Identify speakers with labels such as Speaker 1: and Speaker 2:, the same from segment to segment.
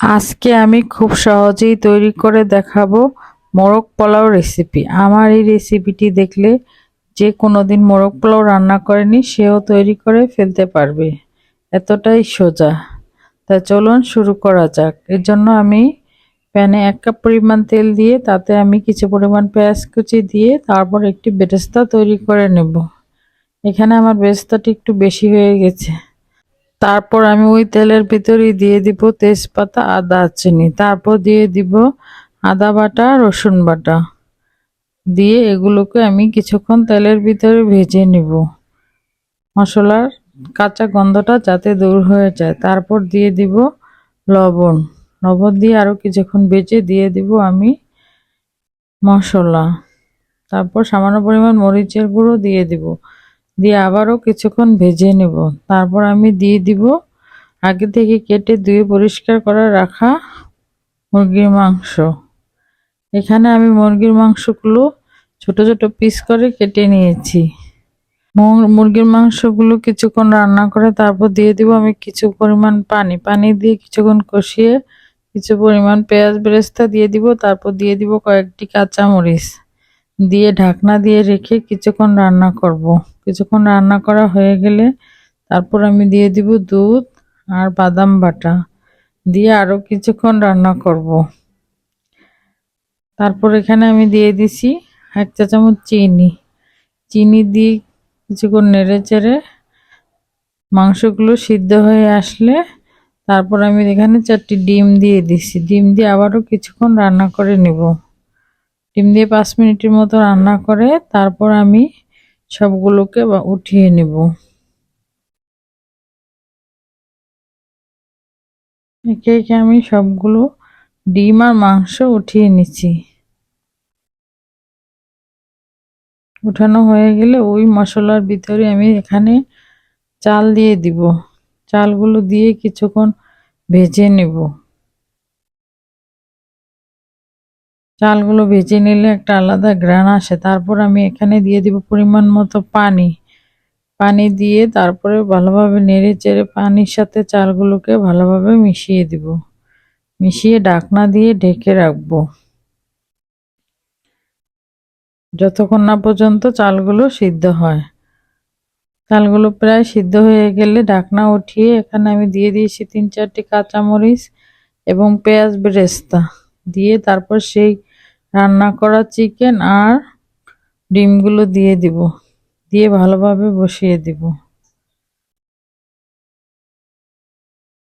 Speaker 1: আজকে আমি খুব সহজেই তৈরি করে দেখাবো মোরগ পোলাও রেসিপি আমার এই রেসিপিটি দেখলে যে কোনো দিন মোরগ পোলাও রান্না করেনি, সেও তৈরি করে ফেলতে পারবে। এতটাই সোজা। তা চলুন শুরু করা যাক। এর জন্য আমি প্যানে এক কাপ পরিমাণ তেল দিয়ে, তাতে আমি কিছু পরিমাণ পেঁয়াজ কুচি দিয়ে, তারপর একটি বেরেস্তা তৈরি করে নেব। এখানে আমার বেরেস্তাটি একটু বেশি হয়ে গেছে। তারপর আমি ওই তেলের ভিতরেই দিয়ে দিব তেজপাতা, আদা, চিনি। তারপর দিয়ে দিব আদা বাটা, রসুন বাটা। দিয়ে এগুলোকে আমি কিছুক্ষণ তেলের ভিতরে ভেজে নিব। মশলার কাঁচা গন্ধটা যাতে দূর হয়ে যায়। তারপর দিয়ে দিব লবণ। লবণ দিয়ে আরও কিছুক্ষণ ভেজে দিয়ে দিব আমি মশলা। তারপর সামান্য পরিমাণ মরিচের গুঁড়ো দিয়ে দিব। দিয়ে আবারও কিছুক্ষণ ভেজে নেব। তারপর আমি দিয়ে দিব আগে থেকে কেটে ধুয়ে পরিষ্কার করে রাখা মুরগির মাংস। এখানে আমি মুরগির মাংসগুলো ছোট ছোট পিস করে কেটে নিয়েছি। মুরগির মাংসগুলো কিছুক্ষণ রান্না করে তারপর দিয়ে দিব আমি কিছু পরিমাণ পানি। পানি দিয়ে কিছুক্ষণ কষিয়ে কিছু পরিমাণ পেঁয়াজ বেরেস্তা দিয়ে দিব। তারপর দিয়ে দিব কয়েকটি কাঁচামরিচ। দিয়ে ঢাকনা দিয়ে রেখে কিছুক্ষণ রান্না করব। কিছুক্ষণ রান্না করা হয়ে গেলে তারপর আমি দিয়ে দিব দুধ আর বাদাম বাটা দিয়ে আরও কিছুক্ষণ রান্না করব। তারপর এখানে আমি দিয়ে দিছি এক চা চামচ চিনি চিনি দিয়ে কিছুক্ষণ নেড়ে চেড়ে মাংসগুলো সিদ্ধ হয়ে আসলে তারপর আমি এখানে চারটি ডিম দিয়ে দিছি ডিম দিয়ে আবারও কিছুক্ষণ রান্না করে নেব ডিম দিয়ে পাঁচ মিনিটের মতো রান্না করে তারপর আমি সবগুলোকে উঠিয়ে নেব। একে একে আমি সবগুলো ডিম আর মাংস উঠিয়ে নিচ্ছি। উঠানো হয়ে গেলে ওই মশলার ভিতরে আমি এখানে চাল দিয়ে দিব। চালগুলো দিয়ে কিছুক্ষণ ভেজে নেব। চালগুলো ভেজে নিলে একটা আলাদা গ্রান আসে। তারপর আমি এখানে দিয়ে দিব পরিমাণ মতো পানি। পানি দিয়ে তারপরে ভালোভাবে নেড়ে চেড়ে পানির সাথে চালগুলোকে ভালোভাবে মিশিয়ে দিব। মিশিয়ে ডাকনা দিয়ে ঢেকে রাখব। যতক্ষণ না পর্যন্ত চালগুলো সিদ্ধ হয়। চালগুলো প্রায় সিদ্ধ হয়ে গেলে ঢাকনা উঠিয়ে এখানে আমি দিয়ে দিয়েছি তিন চারটি কাঁচামরিচ এবং পেঁয়াজ বেরেস্তা। দিয়ে তারপর সেই রান্না করা চিকেন আর ডিমগুলো দিয়ে দিব। দিয়ে ভালোভাবে বসিয়ে দিব।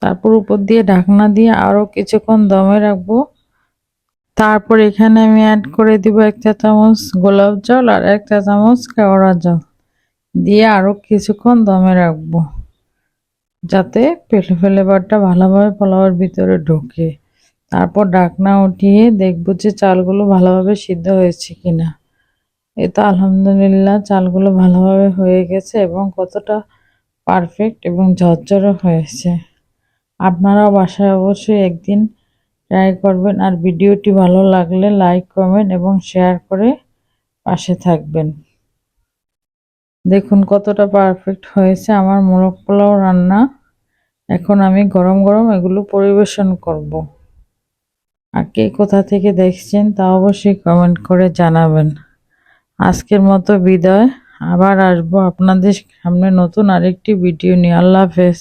Speaker 1: তারপর উপর দিয়ে ঢাকনা দিয়ে আরও কিছুক্ষণ দমে রাখব। তারপর এখানে আমি অ্যাড করে দিব এক চা চামচ গোলাপ জল আর এক চা চামচ কেওড়া জল। দিয়ে আরও কিছুক্ষণ দমে রাখব। যাতে পেলে ফ্লেভারটা ভালোভাবে পোলাওয়ের ভিতরে ঢোকে। তারপর ডাকনা উঠিয়ে দেখব যে চালগুলো ভালোভাবে সিদ্ধ হয়েছে কিনা। এ তো আলহামদুলিল্লাহ চালগুলো ভালোভাবে হয়ে গেছে এবং কতটা পারফেক্ট এবং ঝরঝরও হয়েছে। আপনারাও বাসায় অবশ্যই একদিন ট্রাই করবেন আর ভিডিওটি ভালো লাগলে লাইক, কমেন্ট এবং শেয়ার করে পাশে থাকবেন। দেখুন কতটা পারফেক্ট হয়েছে আমার মোরগ পোলাও রান্না। এখন আমি গরম গরম এগুলো পরিবেশন করব। আর কে কোথা থেকে দেখছেন তা অবশ্যই কমেন্ট করে জানাবেন। আজকের মতো বিদায়। আবার আসব আপনাদের সামনে নতুন আরেকটি ভিডিও নিয়ে। আল্লাহ হাফেজ।